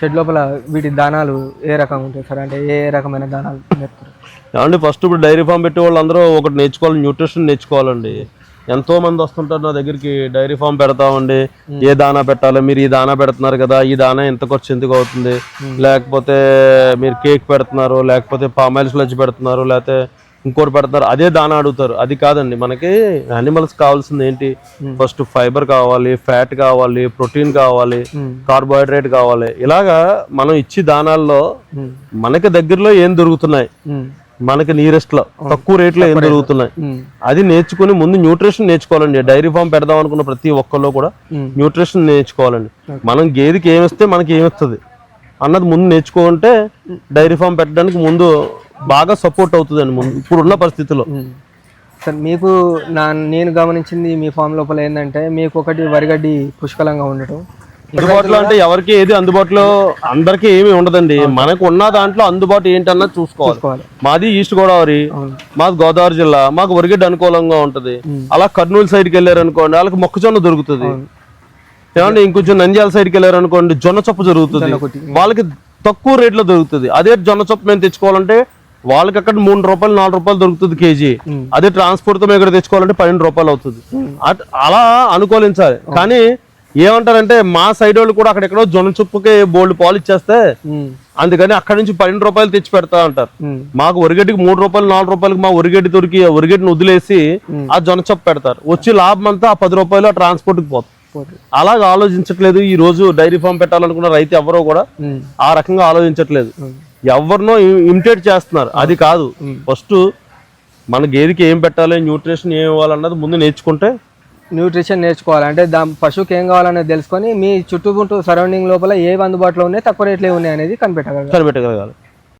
Shed లోపల వీటి దానాలు ఏ రకంగా ఉంటాయి సార్? అంటే ఏ రకమైన దానాలు నేర్పుతారు? ఏమండి ఫస్ట్ ఇప్పుడు డైరీ ఫామ్ పెట్టే వాళ్ళందరూ ఒకటి నేర్చుకోవాలి న్యూట్రిషన్ నేర్చుకోవాలండి. ఎంతో మంది వస్తుంటారు నా దగ్గరికి డైరీ ఫామ్ పెడతామండి. ఏ దానా పెట్టాలి? మీరు ఈ దానా పెడుతున్నారు కదా ఈ దానా ఎంత ఖర్చు ఎందుకు అవుతుంది? లేకపోతే మీరు కేక్ పెడుతున్నారు లేకపోతే పామాయిల్ స్లజ్ పెడుతున్నారు లేకపోతే ఇంకోటి పెడుతున్నారు అదే దానా అడుగుతారు. అది కాదండి. మనకి యానిమల్స్ కావాల్సింది ఏంటి? ఫస్ట్ ఫైబర్ కావాలి ఫ్యాట్ కావాలి ప్రోటీన్ కావాలి కార్బోహైడ్రేట్ కావాలి. ఇలాగా మనం ఇచ్చి దానాల్లో. మనకి దగ్గరలో ఏం దొరుకుతున్నాయి. మనకి నియరెస్ట్లో తక్కువ రేట్లో ఏం దొరుకుతున్నాయి. అది నేర్చుకుని ముందు న్యూట్రిషన్ నేర్చుకోవాలండి. డైరీ ఫామ్ పెడదాం అనుకున్న ప్రతి ఒక్కళ్ళు కూడా. న్యూట్రిషన్ నేర్చుకోవాలండి. మనం గేదెకి ఏమిస్తే మనకి ఏమిస్తుంది అన్నది ముందు నేర్చుకుంటే డైరీ ఫామ్ పెట్టడానికి ముందు బాగా సపోర్ట్ అవుతుందండి ముందు. ఇప్పుడున్న పరిస్థితిలో. సార్ మీకు నా నేను గమనించింది మీ ఫామ్ లోపల ఏంటంటే మీకు ఒకటి వరిగడ్డి పుష్కలంగా ఉండటం. అందుబాటులో అంటే ఎవరికి ఏది అందుబాటులో అందరికీ ఏమీ ఉండదండి. మనకు ఉన్న దాంట్లో అందుబాటు ఏంటన్నది చూసుకోవాలి. మాది ఈస్ట్ గోదావరి. మాది గోదావరి జిల్లా. మాకు వరిగడ్డి అనుకూలంగా ఉంటది. అలా కర్నూలు సైడ్కి వెళ్ళారు అనుకోండి వాళ్ళకి మొక్కజొన్న దొరుకుతుంది. ఏమంటే ఇంకొంచెం నంద్యాల సైడ్కి వెళ్ళారు అనుకోండి జొన్న చొప్పు జరుగుతుంది. వాళ్ళకి తక్కువ రేట్లో దొరుకుతుంది. అదే జొన్న చొప్పు మేము తెచ్చుకోవాలంటే వాళ్ళకి అక్కడ మూడు రూపాయలు నాలుగు రూపాయలు దొరుకుతుంది కేజీ. అదే ట్రాన్స్పోర్ట్తో ఇక్కడ తెచ్చుకోవాలంటే పన్నెండు రూపాయలు అవుతుంది అలా అనుకూలించాలి కానీ ఏమంటారంటే మా సైడ్ వాళ్ళు కూడా అక్కడెక్కడో జొన్న చొప్పుకి బోల్డ్ పాలు ఇచ్చేస్తే. అందుకని అక్కడ నుంచి పన్నెండు రూపాయలు తెచ్చి పెడతా అంటారు. మాకు ఒరిగడ్డికి మూడు రూపాయలు నాలుగు రూపాయలకి మా ఒరిగడ్డి దొరికి ఒరిగడ్డిని వదిలేసి ఆ జొన్న చొప్పు పెడతారు వచ్చి లాభం అంతా ఆ పది రూపాయలు ఆ ట్రాన్స్పోర్ట్కి పోతుంది పోతుంది. అలాగ ఆలోచించట్లేదు ఈ రోజు డైరీ ఫామ్ పెట్టాలనుకున్న రైతు ఎవరో కూడా. ఆ రకంగా ఆలోచించట్లేదు. ఎవరినో ఇమిటేట్ చేస్తున్నారు. అది కాదు. ఫస్ట్ మన గేదెకి ఏం పెట్టాలి న్యూట్రిషన్ ఏం ఇవ్వాలన్నది ముందు నేర్చుకుంటే న్యూట్రిషన్ నేర్చుకోవాలి. అంటే దా పశువుకి ఏం కావాలనేది తెలుసుకొని మీ చుట్టుముట్టు సరౌండింగ్ లోపల ఏవి అందుబాటులో ఉన్నాయి తక్కువ రేట్లు ఉన్నాయి అనేది కనిపెట్టగలగాలి. కనిపెట్టగలగాలి.